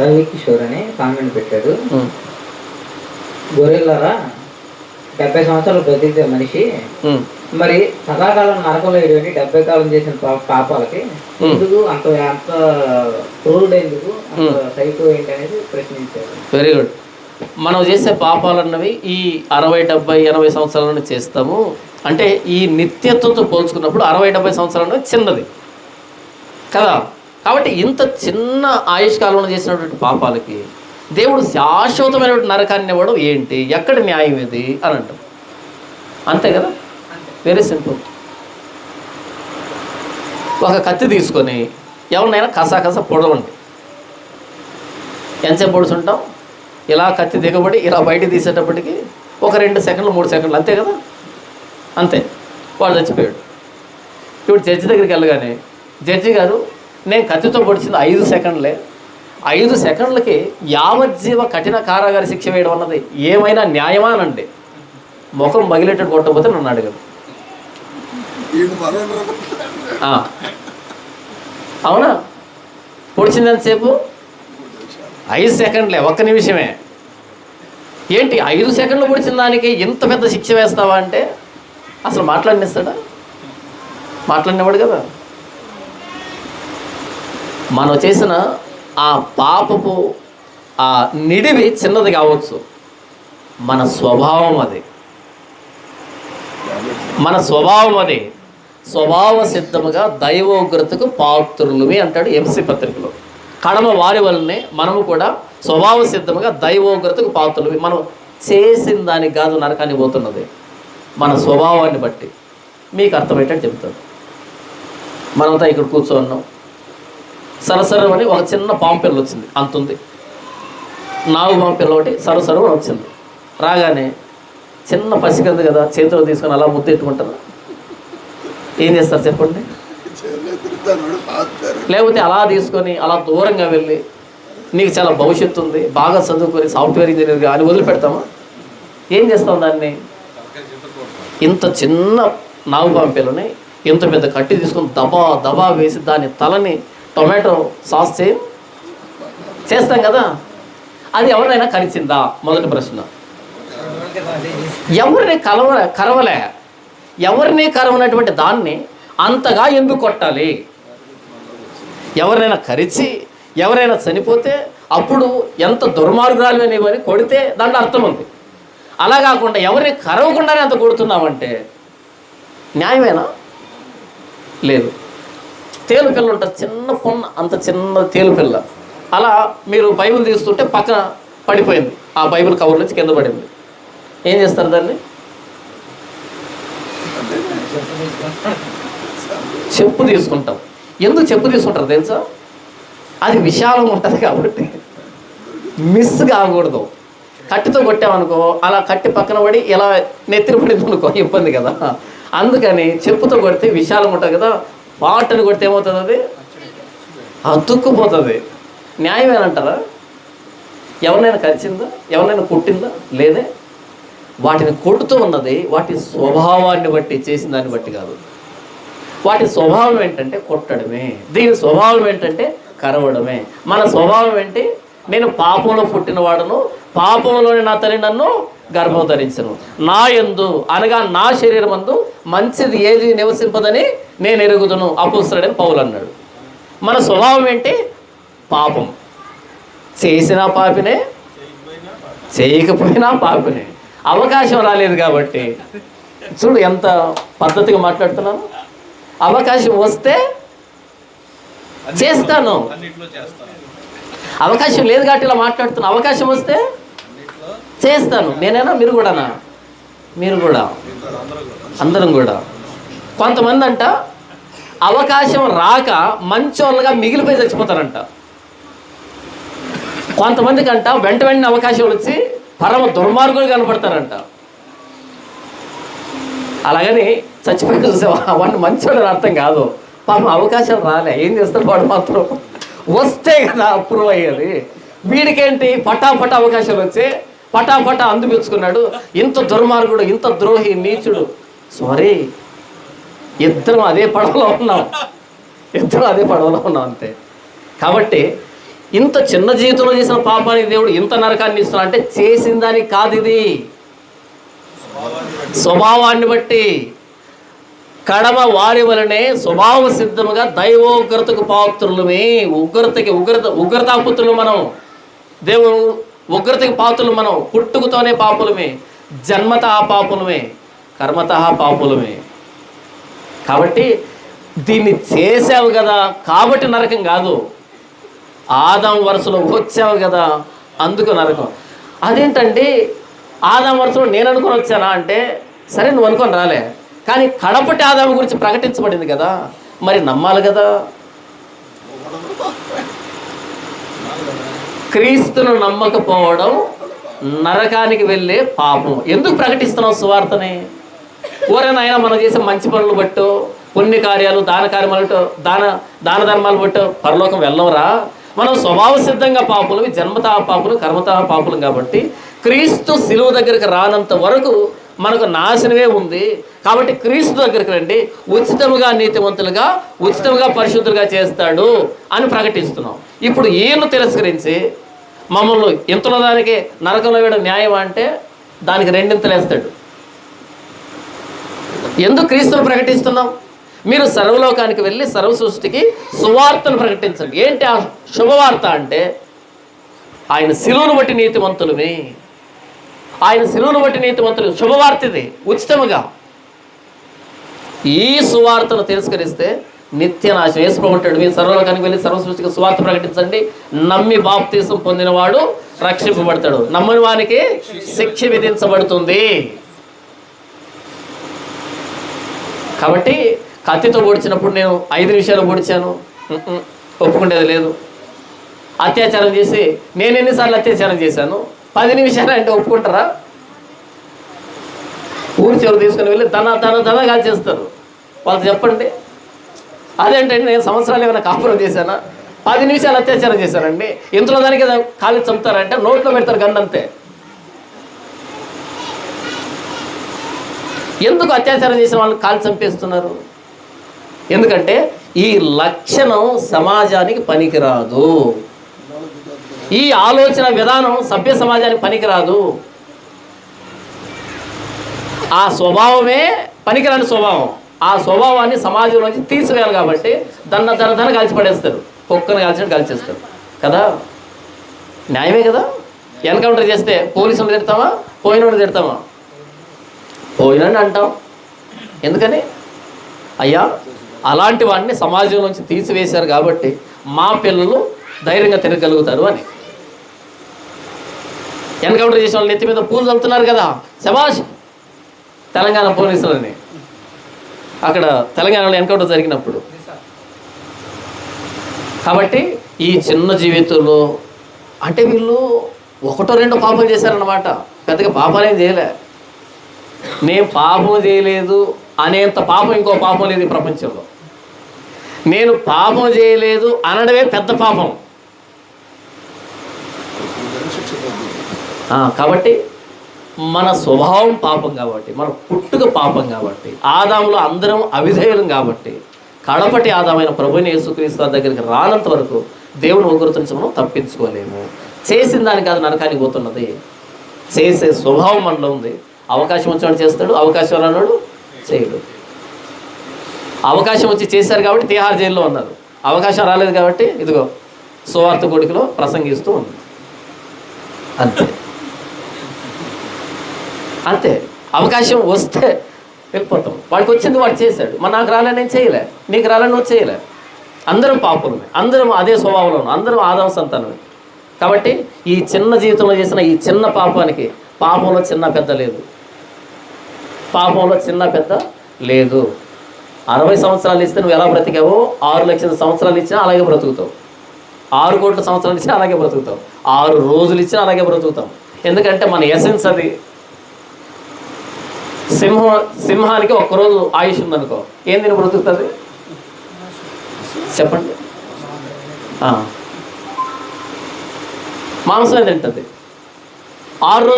రవి కిషోర్ అని కామెంట్ పెట్టాడు. ఉమ్, గొరిల్లరా డెబ్బై సంవత్సరాలు బ్రతికితే మనిషి. మరి సదాకాలం నరకంలో ఇటువంటి డెబ్బై కాలం చేసిన పాపాలకి ఎందుకు అంత అంత క్రూరుడు ఎందుకు? అంత సైకో ఏంటి అనేది ప్రశ్నించారు. వెరీ గుడ్ మనం చేసే పాపాలన్నవి ఈ అరవై డెబ్బై ఎనభై సంవత్సరాలను చేస్తాము. అంటే ఈ నిత్యత్వంతో పోల్చుకున్నప్పుడు అరవై డెబ్బై సంవత్సరాలు చిన్నది. కదా? కాబట్టి ఇంత చిన్న ఆయుష్కాలంలో చేసినటువంటి పాపాలకి దేవుడు శాశ్వతమైనటువంటి నరకాన్ని ఇవ్వడం ఏంటి? ఎక్కడ న్యాయం ఇది? అని అంటాం. అంతే కదా? వెరీ సింపుల్ ఒక కత్తి తీసుకొని ఎవరినైనా కసాకస పొడవండి. ఎంతసేపు పొడుచుంటాం? ఇలా కత్తి దిగబడి ఇలా బయట తీసేటప్పటికి ఒక రెండు సెకండ్లు మూడు సెకండ్లు అంతే కదా? అంతే. వాడు చచ్చిపోయాడు. ఇప్పుడు జడ్జి దగ్గరికి వెళ్ళగానే జడ్జి గారు నేను కత్తితో పొడిచింది ఐదు సెకండ్లే. ఐదు సెకండ్లకి యావజ్జీవ కఠిన కారాగార శిక్ష వేయడం అన్నది ఏమైనా న్యాయమా అనండి ముఖం మగిలేటట్టు కొట్టకపోతే నన్ను అడగదు. అవునా? పొడిచింది ఎంతసేపు? ఐదు సెకండ్లే ఒక్క నిమిషమే. ఏంటి ఐదు సెకండ్లు పొడిచిన దానికి ఇంత పెద్ద శిక్ష వేస్తావా అంటే అసలు మాట్లాడినిస్తాడా? మాట్లాడినవాడు కదా. మనం చేసిన ఆ పాపపు ఆ నిడివి చిన్నది కావచ్చు. మన స్వభావం అది. మన స్వభావం అది. స్వభావ సిద్ధముగా దైవోగ్రతకు పాత్రులవి అంటాడు ఎంసీ పత్రికలో. కడమ వారి వల్లనే మనము కూడా స్వభావ సిద్ధముగా దైవోగ్రతకు పాత్రులవి. మనం చేసిన దానికి కాదు నరకాన్ని పోతున్నది. మన స్వభావాన్ని బట్టి. మీకు అర్థమయ్యేటట్టు చెప్తాను. మనమంతా ఇక్కడ కూర్చోన్నాం. సరసరం అని ఒక చిన్న పాము పిల్ల వచ్చింది. అంతుంది. నాలుగు పాము పిల్ల ఒకటి సరసరం అని వచ్చింది. రాగానే చిన్న పసికంది కదా చేతిలో తీసుకొని అలా ముద్దెట్టుకుంటారు ఏం చేస్తారు చెప్పండి? లేకపోతే అలా తీసుకొని అలా దూరంగా వెళ్ళి నీకు చాలా భవిష్యత్తు ఉంది బాగా చదువుకొని సాఫ్ట్వేర్ ఇంజనీర్గా అని వదిలిపెడతామా ఏం చేస్తాం దాన్ని? ఇంత చిన్న నాగుపాం పిల్లని ఇంత పెద్ద కట్టి తీసుకొని దబా దబా వేసి దాని తలని టొమాటో సాస్ చేస్తాం కదా. అది ఎవరినైనా కరిచిందా? మొదటి ప్రశ్న. ఎవరిని కలవ కరవలే? ఎవరిని కరవనటువంటి దాన్ని అంతగా ఎందుకు కొట్టాలి? ఎవరినైనా కరిచి ఎవరైనా చనిపోతే అప్పుడు ఎంత దుర్మార్గాలు అనేవని కొడితే దాంట్లో అర్థం ఉంది. అలా కాకుండా ఎవరిని కరవకుండానే అంత కొడుతున్నామంటే న్యాయమేనా? లేదు. తేలు పిల్ల ఉంటుంది చిన్న పొన్న అంత చిన్న తేలు పిల్ల. అలా మీరు బైబిల్ తీస్తుంటే పక్కన పడిపోయింది. ఆ బైబిల్ కవర్ నుంచి కింద పడింది. ఏం చేస్తారు దాన్ని? చెప్పు తీసుకుంటాం. ఎందుకు చెప్పు తీసుకుంటారు తెలుసా? అది విశాలంగా ఉంటుంది కాబట్టి. మిస్ కాకూడదు. కట్టితో కొట్టామనుకో అలా కట్టి పక్కన పడి ఇలా నెత్తిన పడింది అనుకో ఇబ్బంది కదా. అందుకని చెప్పుతో కొడితే విశాలంగా ఉంటుంది కదా పాటను కొడితే ఏమవుతుంది అది? అతుక్కుపోతుంది. న్యాయమేనంటారా? ఎవరినైనా కరిచిందా? ఎవరినైనా కొట్టిందా? లేదే? వాటిని కొడుతూ ఉన్నది వాటి స్వభావాన్ని బట్టి చేసిన దాన్ని బట్టి కాదు. వాటి స్వభావం ఏంటంటే కొట్టడమే. దీని స్వభావం ఏంటంటే కరవడమే. మన స్వభావం ఏంటి? నేను పాపంలో పుట్టినవాడను పాపంలోని నా తల్లి నన్ను గర్భం ధరించను. నా ఎందు అనగా నా శరీరం అందు మంచిది ఏది నివసింపదని నేను ఎరుగుదును అపుస్తుడని పౌలు అన్నాడు. మన స్వభావం ఏంటి? పాపం. చేసిన పాపినే చేయకపోయినా పాపినే. అవకాశం రాలేదు కాబట్టి. చూడు ఎంత పద్ధతిగా మాట్లాడుతున్నాను. అవకాశం వస్తే చేస్తాను. అవకాశం లేదు కాబట్టి ఇలా మాట్లాడుతున్నా. అవకాశం వస్తే చేస్తాను. నేనైనా మీరు కూడానా? మీరు కూడా. అందరం కూడా. కొంతమంది అంట అవకాశం రాక మంచోళ్ళగా మిగిలిపోయి చచ్చిపోతారంట. కొంతమందికి అంట వెంట వెంటనే అవకాశం వచ్చి పరమ దుర్మార్గులు కనపడతారంట. అలాగని చచ్చిపోయి చూసావా వాడిని మంచోడని అర్థం కాదు. పాపం అవకాశం రాలే. ఏం చేస్తాడు వాడు మాత్రం? వస్తే కదా అప్రూవ్ అయ్యేది. వీడికేంటి? పటాపట అవకాశాలు వచ్చి పటాపట అందిపుచ్చుకున్నాడు ఇంత దుర్మార్గుడు ఇంత ద్రోహి నీచుడు. సారీ ఇద్దరం అదే పడవలో ఉన్నాం. ఇద్దరం అదే పడవలో ఉన్నాం అంతే. కాబట్టి ఇంత చిన్న జీవితంలో చేసిన పాపానికి దేవుడు ఇంత నరకాన్ని ఇస్తున్నా అంటే చేసిన దానికి కాదు ఇది. స్వభావాన్ని బట్టి కడమ వారి వలనే స్వభావ సిద్ధముగా దైవోగ్రతకు పాత్రులమే. ఉగ్రతకి ఉగ్రత ఉగ్రతాపుత్రులు మనం. దేవుడు ఉగ్రతకి పాత్రులు మనం. పుట్టుకతోనే పాపులమే. జన్మత పాపులమే. కర్మత పాపులమే. కాబట్టి దీన్ని చేసావు కదా కాబట్టి నరకం కాదు. ఆదాం వరుసలో వచ్చావు కదా అందుకు నరకం. అదేంటండి ఆదాం వరుసలో నేను అనుకుని వచ్చానా అంటే సరే నువ్వు అనుకొని రాలే. కానీ కడపటి ఆదాం గురించి ప్రకటించబడింది కదా. మరి నమ్మాలి కదా. క్రీస్తును నమ్మకపోవడం నరకానికి వెళ్ళే పాపం. ఎందుకు ప్రకటిస్తున్నావు సువార్తని? ఓరే నాయన మనం చేసే మంచి పనులు బట్టో పుణ్య కార్యాలు దాన కార్యములు దాన దాన ధర్మాలు బట్టో పరలోకం వెళ్ళవరా? మనం స్వభావ సిద్ధంగా పాపులు జన్మతా పాపులు కర్మతా పాపులు కాబట్టి క్రీస్తు శిలువ దగ్గరికి రానంత వరకు మనకు నాశనమే ఉంది. కాబట్టి క్రీస్తు దగ్గరికి రండి ఉచితముగా నీతివంతులుగా ఉచితముగా పరిశుద్ధులుగా చేస్తాడు అని ప్రకటిస్తున్నాం. ఇప్పుడు ఈయన తిరస్కరించి మమ్మల్ని ఇంతలో దానికి నరకంలో వేయడం న్యాయం అంటే దానికి రెండింతలు వేస్తాడు. ఎందుకు క్రీస్తును ప్రకటిస్తున్నాం? మీరు సర్వలోకానికి వెళ్ళి సర్వ సృష్టికి సువార్తను ప్రకటించండి. ఏంటి ఆ శుభవార్త అంటే? ఆయన శిలువును బట్టి నీతివంతులమే ఆయన శిలువును బట్టి నీతివంతులు శుభవార్త ఇది ఉచితముగా. ఈ సువార్తను తిరస్కరిస్తే నిత్య నాశనం. వేసుకోమంటాడు మీరు సర్వలోకానికి వెళ్ళి సర్వ సృష్టికి సువార్త ప్రకటించండి. నమ్మి బాప్తీసం పొందినవాడు రక్షింపబడతాడు. నమ్మని వానికి శిక్ష విధించబడుతుంది. కాబట్టి కత్తితో పొడిచినప్పుడు నేను ఐదు నిమిషాలు పొడిచాను. ఒప్పుకునేది లేదు. అత్యాచారం చేసి నేను ఎన్నిసార్లు అత్యాచారం చేశాను? పది నిమిషాలు అంటే ఒప్పుకుంటారా? ఊరి చివరి తీసుకుని వెళ్ళి తన తన తన కాల్ కాల్చేస్తారు వాళ్ళు చెప్పండి. అదేంటండి నేను సంవత్సరాలు ఏమైనా కాపురం చేశానా? పది నిమిషాలు అత్యాచారం చేశానండి. ఇంతలో దానికి కాలు చంపుతారంటే నోట్లో పెడతారు గన్నంతే ఎందుకు అత్యాచారం చేసిన వాళ్ళని కాలు చంపేస్తున్నారు? ఎందుకంటే ఈ లక్షణం సమాజానికి పనికిరాదు. ఈ ఆలోచన విధానం సభ్య సమాజానికి పనికిరాదు. ఆ స్వభావమే పనికిరాని స్వభావం. ఆ స్వభావాన్ని సమాజంలోంచి తీసివేయాలి కాబట్టి దన్న దన దన కాల్చి పడేస్తారు. కుక్కను కాల్చిన కలిసేస్తారు కదా? న్యాయమే కదా? ఎన్కౌంటర్ చేస్తే పోలీసులు తిడతామా? పోయినోడు తిడతామా? పోయినని అంటాం. ఎందుకని? అయ్యా అలాంటి వాడిని సమాజంలోంచి తీసివేశారు కాబట్టి మా పిల్లలు ధైర్యంగా తిరగలుగుతారు అని. ఎన్కౌంటర్ చేసిన వాళ్ళు నెత్తి మీద పూలు చల్లుతున్నారు కదా శబాష్ తెలంగాణ పోలీసులని. అక్కడ తెలంగాణలో ఎన్కౌంటర్ జరిగినప్పుడు. కాబట్టి ఈ చిన్న జీవితంలో అంటే వీళ్ళు ఒకటో రెండో పాపం చేశారన్నమాట. పెద్దగా పాపాలేం చేయలే. నేను పాపం చేయలేదు అనేంత పాపం ఇంకో పాపం లేదు ఈ ప్రపంచంలో. నేను పాపం చేయలేదు అనడమే పెద్ద పాపం. కాబట్టి మన స్వభావం పాపం కాబట్టి మన పుట్టుక పాపం కాబట్టి ఆదాములో అందరం అవిధేయులం కాబట్టి కడపటి ఆదామైన ప్రభుని యేసుక్రీస్తు వారి దగ్గరికి రానంత వరకు దేవుని ఉగ్రత మనం తప్పించుకోలేము. చేసిన దానికి అది నరకానికి పోతున్నది. చేసే స్వభావం మనలో ఉంది. అవకాశం వచ్చినవాడు చేస్తాడు అవకాశం అన్నాడు చేయడు. అవకాశం వచ్చి చేశారు కాబట్టి తిహార్ జైల్లో ఉన్నారు. అవకాశం రాలేదు కాబట్టి ఇదిగో సువార్త కొడుకులో ప్రసంగిస్తూ ఉంది అంతే. అంతే. అవకాశం వస్తే వెళ్ళిపోతాం. వాడికి వచ్చింది వాడు చేశాడు. మరి నాకు రాలే నేను చేయలే. నీకు రాలే నువ్వు చేయలే. అందరం పాపులమే. అందరం అదే స్వభావంలో అందరం ఆదాం సంతానమే. కాబట్టి ఈ చిన్న జీవితంలో చేసిన ఈ చిన్న పాపానికి పాపంలో చిన్న పెద్ద లేదు. పాపంలో చిన్న పెద్ద లేదు. అరవై సంవత్సరాలు ఇస్తే నువ్వు ఎలా బ్రతికావో ఆరు లక్షల సంవత్సరాలు ఇచ్చినా అలాగే బ్రతుకుతావు. ఆరు కోట్ల సంవత్సరాలు ఇచ్చినా అలాగే బ్రతుకుతాం ఆరు రోజులు ఇచ్చినా అలాగే బ్రతుకుతాం ఎందుకంటే మన ఎసెన్స్ అది. సింహం సింహానికి ఒక్కరోజు ఆయుష్ ఉందనుకో ఏం తిని బ్రతుకుతుంది? చెప్పండి. మాంసం మాంసమే తింటుంది? ఆరు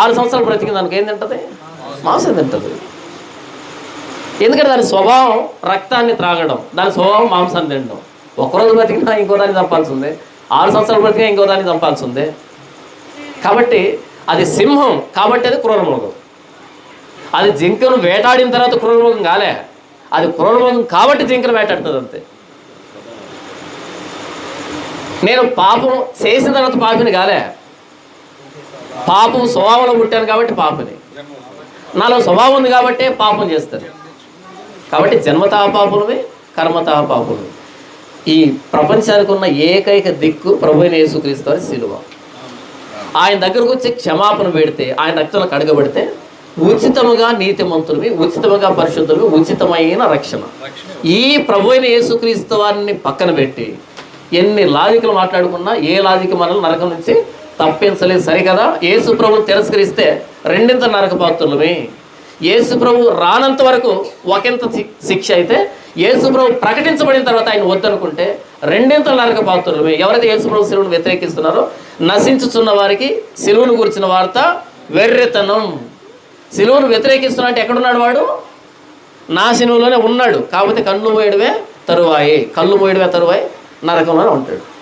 ఆరు సంవత్సరాలు బ్రతికింది అనుకో ఏం తింటుంది? మాంసం తింటుంది. ఎందుకంటే దాని స్వభావం రక్తాన్ని త్రాగడం దాని స్వభావం మాంసాన్ని తినడం. ఒకరోజు బ్రతికినా ఇంకో దాన్ని చంపాల్సిందే. ఆరు సంవత్సరాలు బ్రతికినా ఇంకో దాన్ని చంపాల్సి ఉంది కాబట్టి అది సింహం కాబట్టి అది క్రూరమృగం. అది జింకను వేటాడిన తర్వాత క్రూరమృగం కాలే. అది క్రూరమృగం కాబట్టి జింకను వేటాడుతుంది అంతే. నేను పాపం చేసిన తర్వాత పాపిని కాలే. పాపం స్వభావంలో పుట్టాను కాబట్టి పాపని. నాలో స్వభావం ఉంది కాబట్టి పాపం చేస్తారు. కాబట్టి జన్మతా పాపులమే కర్మతా పాపులమే ఈ ప్రపంచానికి ఉన్న ఏకైక దిక్కు ప్రభు యేసుక్రీస్తు అని శిలువ. ఆయన దగ్గరకు వచ్చి క్షమాపణ పెడితే ఆయన రక్తంలో కడగబడితే ఉచితముగా నీతిమంతులవి ఉచితముగా పరిశుద్ధులవి ఉచితమైన రక్షణ. ఈ ప్రభు అయిన యేసుక్రీస్తు వారిని పక్కన పెట్టి ఎన్ని లాజికలు మాట్లాడుకున్నా ఏ లాజిక్ మనల్ని నరకం నుంచి తప్పించలేదు. సరికదా యేసు ప్రభు తిరస్కరిస్తే రెండింత నరక యేసు ప్రభు రానంత వరకు ఒకంత శిక్ష అయితే యేసు ప్రభు ప్రకటించబడిన తర్వాత ఆయన వద్దనుకుంటే రెండింత నరక పాత్రులమే. ఎవరైతే యేసు ప్రభు శిలువును వ్యతిరేకిస్తున్నారో నశించుచున్న వారికి శిలువును గురించిన వార్త వెర్రెతనం శిలువును వ్యతిరేకిస్తున్నా అంటే ఎక్కడున్నాడు వాడు? నా శిలువులోనే ఉన్నాడు. కాకపోతే కళ్ళు మోయడమే తరువాయి. కళ్ళు మోయడమే తరువాయి నరకంలోనే ఉంటాడు.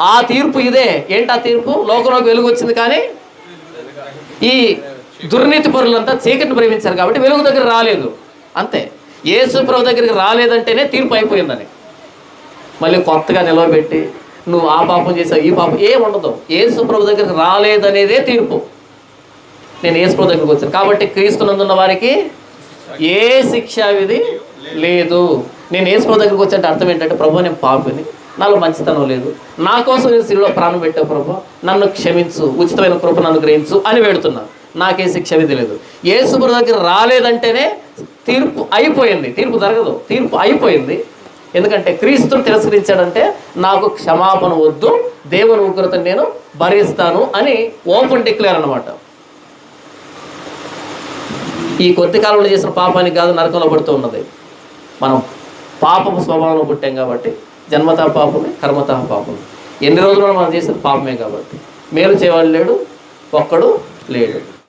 ఆ తీర్పు ఇదే. ఏంటి ఆ తీర్పు? లోకంలోకి వెలుగు వచ్చింది కానీ ఈ దుర్నీతి పరులంతా చీకటిని ప్రేమించారు కాబట్టి వెలుగు దగ్గర రాలేదు. అంతే. యేసు ప్రభు దగ్గరికి రాలేదంటేనే తీర్పు అయిపోయిందని. మళ్ళీ కొత్తగా నిలవబెట్టి నువ్వు ఆ పాపం చేసావు ఈ పాపం ఏం ఉండదు. యేసు ప్రభు దగ్గరికి రాలేదనేదే తీర్పు. నేను యేసు ప్రభు దగ్గరికి వచ్చాను. కాబట్టి క్రీస్తునందున్న వారికి ఏ శిక్షా విధి లేదు. నేను యేసు ప్రభు దగ్గరికి వచ్చానంటే అర్థం ఏంటంటే ప్రభు నేను పాపిని. నాలో మంచితనం లేదు. నా కోసం నేను సిరిలో ప్రాణం పెట్టావు ప్రభు. నన్ను క్షమించు. ఉచితమైన కృభ నన్ను గ్రహించు అని వేడుతున్నా. నాకే శిక్ష విధి లేదు. యేసు దగ్గర రాలేదంటేనే తీర్పు అయిపోయింది. తీర్పు జరగదు. తీర్పు అయిపోయింది. ఎందుకంటే క్రీస్తుని తిరస్కరించాడంటే నాకు క్షమాపణ వద్దు. దేవుని ఉగ్రతను నేను భరిస్తాను అని ఓపెన్ డిక్లేర్ అనమాట ఈ కొద్ది కాలంలో చేసిన పాపానికి కాదు నరకంలో పడుతూ ఉన్నది. మనం పాపపు స్వభావంలో పుట్టాం కాబట్టి జన్మతా పాపమే కర్మతా పాపమే. ఎన్ని రోజులు మనం చేసిన పాపమే కాబట్టి. మేలు చేయవాడు లేడు ఒక్కడు లేడు.